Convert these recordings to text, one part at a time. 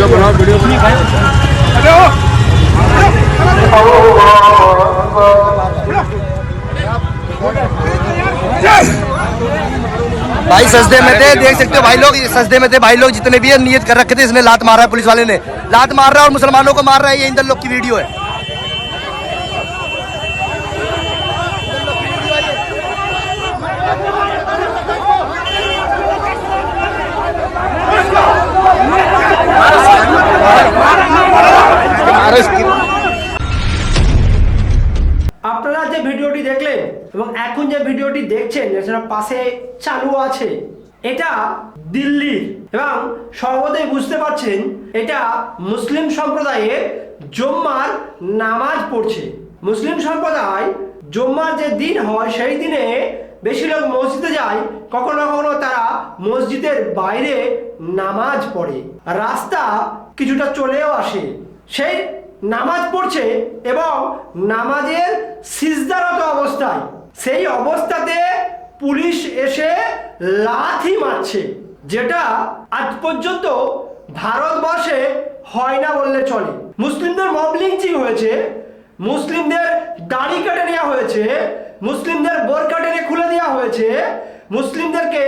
Video बनाओ, video भाई, सजदे में थे, देख सकते हो भाई लोग सजदे में थे भाई लोग, जितने भी है, नियत कर रखे थे, इसने लात मारा है पुलिस वाले ने। लात मार रहा है और मुसलमानों को मार रहा है, ये इंदर लोग की वीडियो है। যেটা পাশে চালু আছে, এটা দিল্লির এবং সর্বদাই বুঝতে পারছেন, এটা মুসলিম সম্প্রদায়ের জম্মার নামাজ পড়ছে। মুসলিম সম্প্রদায় জম্মার যে দিন হয়, সেই দিনে বেশি লোক মসজিদে যায়, কখনো কখনো তারা মসজিদের বাইরে নামাজ পড়ে। রাস্তা কিছুটা চলেও আসে। সেই নামাজ পড়ছে এবং নামাজের সিজদারত অবস্থায়। সেই অবস্থাতে পুলিশ এসে লাথি মারছে, যেটা আজ পর্যন্ত ভারতবর্ষে হয় না বললে চলে। মুসলিমদের মব লিঞ্চিং হয়েছে, মুসলিমদের দাড়ি কেটে নেওয়া হয়েছে, মুসলিমদের বোরকা টেনে খুলে দেওয়া হয়েছে, মুসলিমদেরকে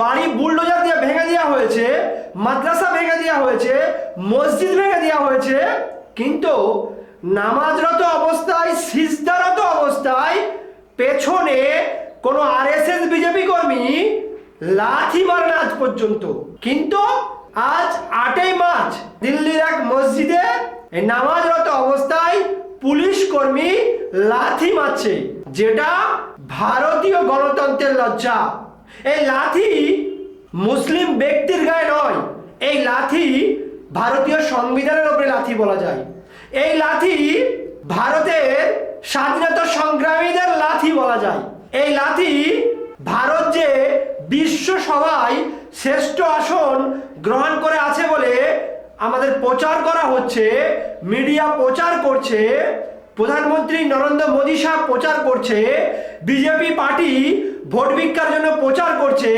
বাড়ি বুলডোজার দিয়ে ভেঙে দেওয়া হয়েছে, মাদ্রাসা ভেঙে দেওয়া হয়েছে, মসজিদ ভেঙে দেওয়া হয়েছে, কিন্তু নামাজরত অবস্থায়, সিজদারত অবস্থায় পেছনে কোনো আরএসএস বিজেপি কর্মী লাথি মারে না আজ পর্যন্ত। কিন্তু আজ আটই মার্চ দিল্লির এক মসজিদে নামাজরত অবস্থায় পুলিশ কর্মী লাথি মারছে, যেটা ভারতীয় গণতন্ত্রের লজ্জা। এই লাথি মুসলিম ব্যক্তির গায়ে নয়, এই লাথি ভারতীয় সংবিধানের উপরে লাথি বলা যায়। এই লাথি ভারতের স্বাধীনতা সংগ্রামীদের লাথি বলা যায়। এই লাথি ভারত যে বিশ্ব সভায় শ্রেষ্ঠ আসন গ্রহণ করে আছে বলে আমাদের প্রচার করা হচ্ছে, মিডিয়া প্রচার করছে, প্রধানমন্ত্রী নরেন্দ্র মোদী সাহেব প্রচার করছে, বিজেপি পার্টি ভোট ভিক্ষার জন্য প্রচার করছে,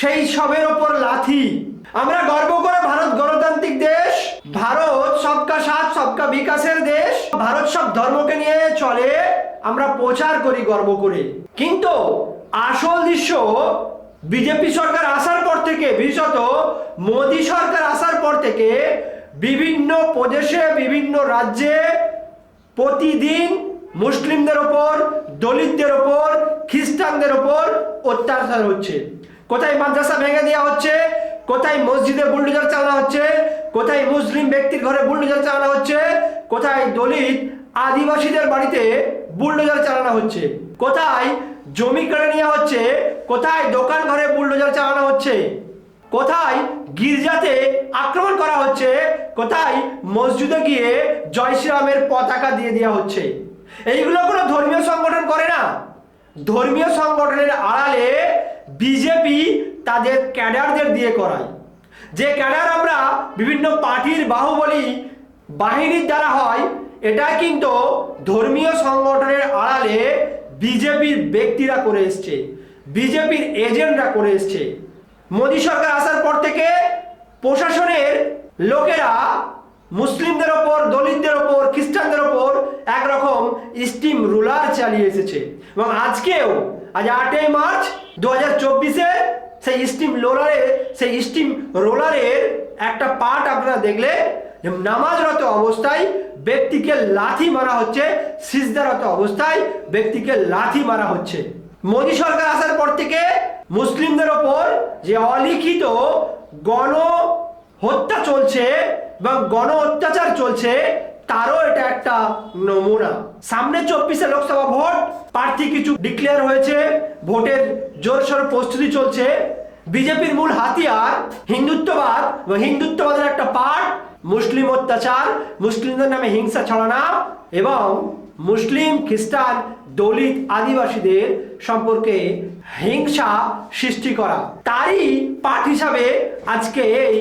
সেই সবের ওপর লাথি আমরা গর্ব করে ভারত গণতান্ত্রিক দেশ, ভারত সবকা সাথ, সবকা বিকাশের দেশ, ভারত সব ধর্মকে নিয়ে চলে আমরা প্রচার করি, গর্ব করে। কিন্তু আসল দৃশ্য বিজেপি সরকার আসার পর থেকে, বিশেষত মোদী সরকার আসার পর থেকে, বিভিন্ন প্রদেশে, বিভিন্ন রাজ্যে প্রতিদিন মুসলিমদের ওপর, দলিতদের ওপর, খ্রিস্টানদের ওপর অত্যাচার হচ্ছে। কোথায় মাদ্রাসা ভেঙে দেওয়া হচ্ছে, কোথায় মসজিদে বুলডোজার চালানো হচ্ছে কোথায় মুসলিম ব্যক্তির ঘরে বুলডোজার চালানো হচ্ছে? কোথায় দলিত আদিবাসীদের বাড়িতে বুলডোজার চালানো হচ্ছে? কোথায় জমি কেড়ে নেওয়া হচ্ছে? কোথায় দোকান ঘরে বুলডোজার চালানো হচ্ছে? কোথায় গির্জাতে আক্রমণ করা হচ্ছে? কোথায় মসজিদে গিয়ে জয় শ্রীরামের পতাকা দিয়ে দেওয়া হচ্ছে? এইগুলো কোনো ধর্মীয় সংগঠন করে না। ধর্মীয় সংগঠনের আড়ালে বিজেপি তাদের ক্যাডারদের দিয়ে করায়। যে ক্যাডার আমরা বিভিন্ন পার্টির বাহুবলী বাহিনীর দ্বারা হয় এটা কিন্তু ধর্মীয় সংগঠনের আড়ালে বিজেপির ব্যক্তিরা করে এসছে, বিজেপির এজেন্টরা করে এসছে। মোদী সরকার আসার পর থেকে প্রশাসনের লোকেরা মুসলিমদের ওপর, দলিতদের ওপর, খ্রিস্টানদের ওপর একরকম স্টিম রুলার চালিয়ে এসেছে। এবং আজকেও, আজ আটই মার্চ দু হাজার চব্বিশে সেই স্টিম রোলারে সেই স্টিম রোলারের একটা পার্ট আপনারা দেখলে নামাজরত অবস্থায় ব্যক্তিকে লাথি মারা হচ্ছে, সিজদারত অবস্থায় ব্যক্তিকে লাথি মারা হচ্ছে। মোদী সরকার আসার পর থেকে মুসলিমদের ওপর যে অলিখিত গণ হত্যা চলছে বা গণ অত্যাচার চলছে, তারও এটা একটা নমুনা। সামনে চব্বিশে লোকসভা ভোট, প্রার্থী কিছু ডিক্লেয়ার হয়েছে, ভোটের জোরসোর প্রস্তুতি চলছে। বিজেপির মূল হাতিয়ার হিন্দুত্ববাদ হিন্দুত্ববাদের একটা পার্ট, মুসলিম অত্যাচার, মুসলিমদের নামে হিংসা ছড়ানো এবং মুসলিম, খ্রিস্টান, দলিত, আদিবাসীদের সম্পর্কে হিংসা সৃষ্টি করা। তারই পাঠ হিসাবে আজকে এই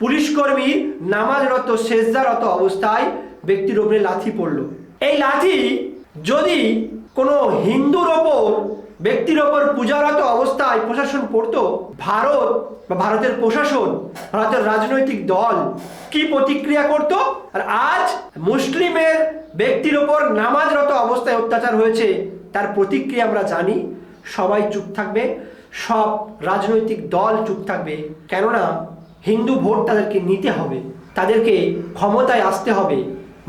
পুলিশ কর্মী নামাজরত, সেজদারত অবস্থায় ব্যক্তির উপরে লাথি পড়ল। এই লাথি যদি কোনো হিন্দুর ওপর ব্যক্তির ওপর পূজারত অবস্থায় প্রশাসন করত ভারত বা ভারতের প্রশাসন, ভারতের রাজনৈতিক দল কি প্রতিক্রিয়া করত? আর আজ মুসলিমের ব্যক্তির ওপর নামাজরত অবস্থায় অত্যাচার হয়েছে, তার প্রতিক্রিয়া আমরা জানি। সবাই চুপ থাকবে, সব রাজনৈতিক দল চুপ থাকবে। কেননা হিন্দু ভোট তাদেরকে নিতে হবে, তাদেরকে ক্ষমতায় আসতে হবে।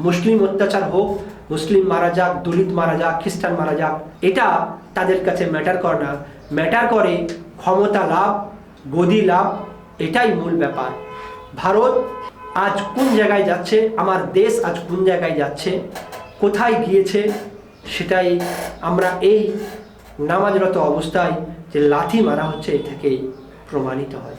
মুসলিম অত্যাচার হোক মুসলিম মারা যাক, দলিত মারা যাক, খ্রিস্টান মারা যাক, এটা তাদের কাছে ম্যাটার করে না। ম্যাটার করে ক্ষমতা লাভ, গদি লাভ, এটাই মূল ব্যাপার। ভারত আজ কোন জায়গায় যাচ্ছে, আমার দেশ আজ কোন জায়গায় যাচ্ছে, কোথায় গিয়েছে, সেটাই আমরা এই নামাজরত অবস্থায় যে লাথি মারা হচ্ছে এ থেকেই প্রমাণিত হয়।